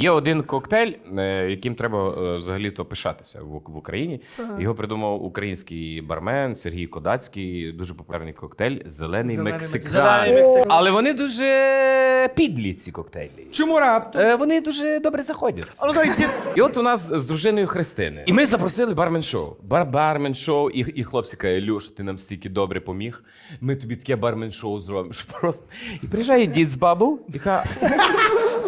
Є один коктейль, е, яким треба е, взагалі-то пишатися в, в Україні. Його придумав український бармен Сергій Кодацький. Дуже популярний коктейль Зелений, Зелений мексикан. Мексикан. Але вони дуже підлі, ці коктейлі. Чому раптом? Е, Вони дуже добре заходять. І от у нас з дружиною Христини. І ми запросили бармен-шоу. Бар бармен-шоу, і, і хлопці кажуть, Люш, ти нам стільки добре поміг. Ми тобі таке бармен-шоу зробимо. Просто. І приїжджає дід з бабу і каже,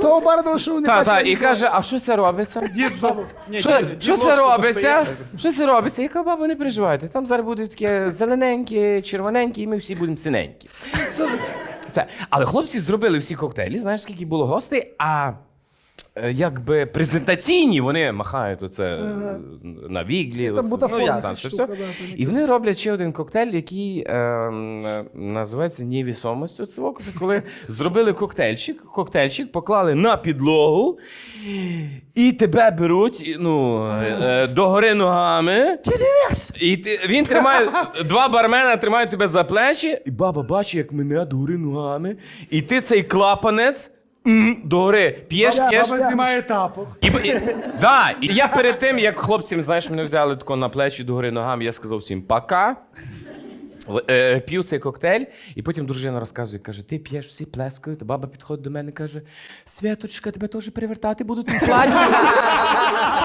Того барного що не та, та, і каже, а що це робиться? Дід бабу. Ні, Що, дід- що дід це робиться? Що це робиться? Я кажу, баба, не переживайте. Там зараз будуть таке зелененькі, червоненькі, і ми всі будемо синенькі. Це- Це. Але хлопці зробили всі коктейлі, знаєш, скільки було гостей, а е, якби презентаційні вони махають оце е, на віглі. Там оце, бутафорна ну, ця там, це штука, все. да, там І вони роблять ще один коктейль, який е, м, е, називається невісомість. Це коли зробили коктейльчик, коктейльчик поклали на підлогу, і тебе беруть і, ну, е, е, догори ногами. І ти, він тримає, два бармена тримають тебе за плечі, і баба бачить, як мене догори ногами. І ти цей клапанець м, догори п'єш, п'єш. баба, Знімає тапок. І, і, да, і я перед тим, як хлопцям, знаєш, мене взяли тако на плечі догори ногами, я сказав всім пока. В- Е, п'ю цей коктейль, і потім дружина розказує, каже: ти п'єш, всі плескають. Баба підходить до мене і каже: Святочка, тебе теж перевертати будуть платі.